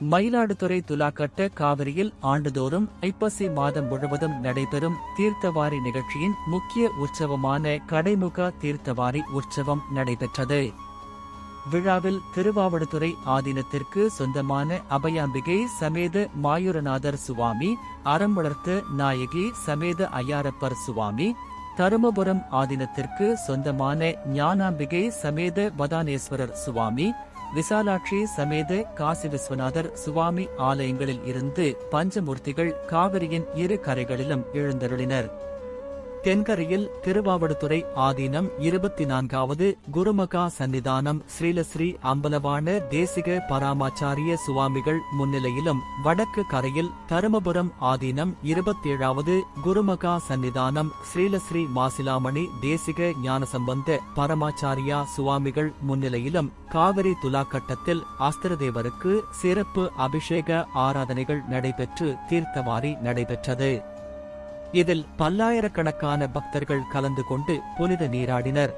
மயிலாடுதுறை துலாக்கட்ட காவிரியில் ஆண்டுதோறும் ஐப்பசி மாதம் முழுவதும் நடைபெறும் தீர்த்தவாரி நிகழ்ச்சியின் முக்கிய உற்சவமான கடைமுக தீர்த்தவாரி உற்சவம் நடைபெற்றது. விழாவில் திருவாவடுதுறை ஆதீனத்திற்கு சொந்தமான அபயாம்பிகை சமேத மாயூரநாதர் சுவாமி அறம் வளர்த்த நாயகி சமேத ஐயாரப்பர் சுவாமி தருமபுரம் ஆதீனத்திற்கு சொந்தமான ஞானாம்பிகை சமேத வதானேஸ்வரர் சுவாமி விசாலாட்சி சமேத காசி விஸ்வநாதர் சுவாமி ஆலயங்களில் இருந்து பஞ்சமூர்த்திகள் காவிரியின் இரு கரைகளிலும் எழுந்தருளினர். தென்கரையில் திருவாவடுதுறை ஆதீனம் இருபத்தி நான்காவது குருமகா சன்னிதானம் ஸ்ரீலஸ்ரீ அம்பலவான தேசிக பராமாச்சாரிய சுவாமிகள் முன்னிலையிலும் வடக்கு கரையில் தருமபுரம் ஆதீனம் இருபத்தேழாவது குருமகா சன்னிதானம் ஸ்ரீலஸ்ரீ மாசிலாமணி தேசிக ஞானசம்பந்த பரமாச்சாரியா சுவாமிகள் முன்னிலையிலும் காவிரி துலாக்கட்டத்தில் அஸ்திரதேவருக்கு சிறப்பு அபிஷேக ஆராதனைகள் நடைபெற்று தீர்த்தவாரி நடைபெற்றது. இதில் பல்லாயிரக்கணக்கான பக்தர்கள் கலந்து கொண்டு புனித நீராடினர்.